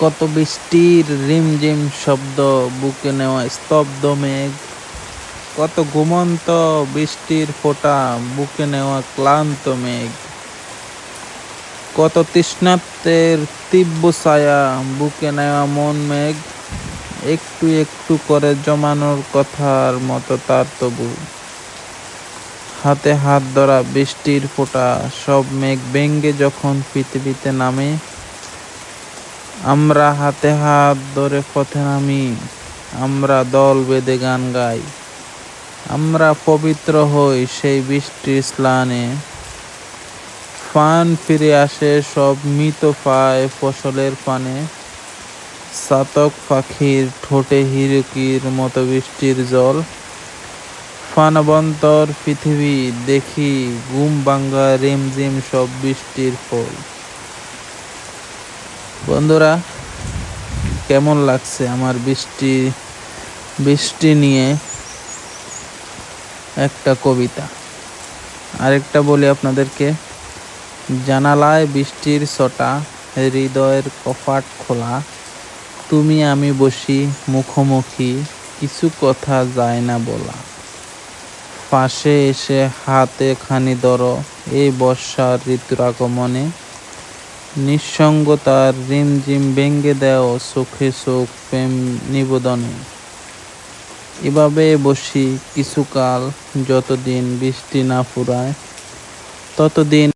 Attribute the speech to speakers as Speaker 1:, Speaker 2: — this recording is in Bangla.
Speaker 1: কত বৃষ্টির রিমঝিম শব্দ বুকে নেওয়া স্তব্ধ মেঘ। কত ঘুমন্ত বৃষ্টির ফোঁটা বুকে নেওয়া ক্লান্ত মেঘ। কত তৃষ্ণার্তের তীব্র ছায়া বুকে নেওয়া মন মেঘ। একটু একটু করে জমানোর কথার মতো তার তবু। হাতে হাত ধরা বৃষ্টির ফোঁটা সব মেঘ ভেঙ্গে যখন পৃথিবীতে নামে। আমরা হাতে হাত ধরে পথে নামি, আমরা দল বেঁধে গান গাই। আমরা পবিত্র হই সেই বৃষ্টির স্নানে। ফান ফিরে আসে সব মৃত পায় ফসলের পানে। চাতক পাখির ঠোঁটে হিরকির মতো বৃষ্টির জল। ফানবন্তর পৃথিবী দেখি ঘুম ভাঙ্গা রিমঝিম সব বৃষ্টির ফল। বন্ধুরা, কেমন লাগছে আমার বৃষ্টি বৃষ্টি নিয়ে একটা কবিতা? আরেকটা বলি আপনাদেরকে, জানালায় বৃষ্টির ছটা, হৃদয়ের কপাট খোলা, তুমি আমি বসি মুখোমুখি, কিছু কথা যায় না বলা। পাশে এসে হাতে খানি ধরো, এই বর্ষার ঋতুর আগমনে নিঃসঙ্গতার রিমঝিম ভেঙ্গে দেও চোখে চোখ প্রেম নিবেদনে। এভাবে বসি কিছুকাল, যতদিন বৃষ্টি না ফুরায়, ততদিন